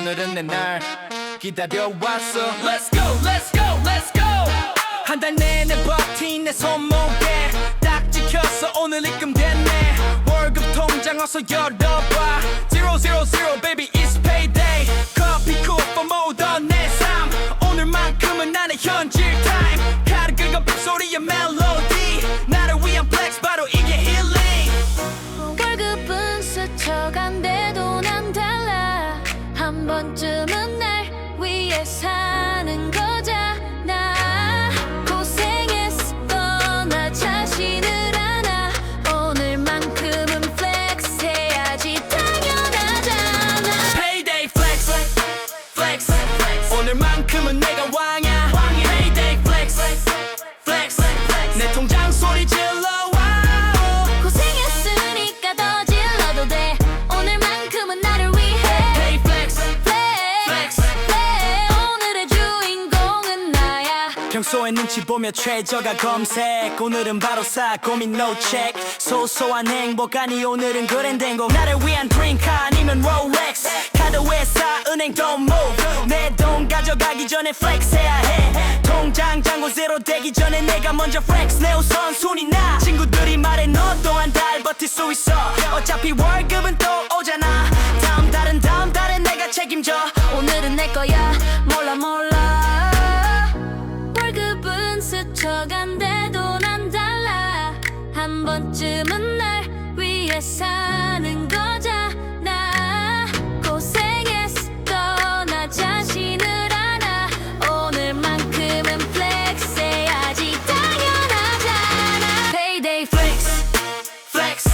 오늘은 내 날 기다려왔어. Let's go let's go let's go. 한 달 내내 버틴 내 손목에 딱 찍혔어 오늘 입금 됐네. 월급 통장 어서 열어봐. Zero zero zero baby it's payday. 커피 쿠폰 모던 내삶. 오늘만큼은 나의 현질 타임. 카드 긁어 빅소리의 멜로디. 나를 위한 플렉스 바로 이게 힐링 월급은 달라 한 번쯤은 날 위해 사 평소에 눈치 보며 최저가 검색. 오늘은 바로 사 고민 no check. 소소한 행복 아니 오늘은 그랜댕고 나를 위한 드링크 아니면 롤렉스 카드 회사 은행 don't move. 내 돈 가져가기 전에 flex 해야 해. 통장 잔고 제로 되기 전에 내가 먼저 flex. 내 우선순위 나. 친구들이 말해 너 또한 달 버틸 수 있어. 어차피 월급은 또 오잖아. 다음 달은 다음 달에 내가 책임져. 오늘은 내 거야. 몰라 몰라 번쯤은 날 위해 사는 거잖아. 고생했어. 나 자신을 알아. 오늘만큼은 플렉스 해야지. 당연하잖아. Payday flex flex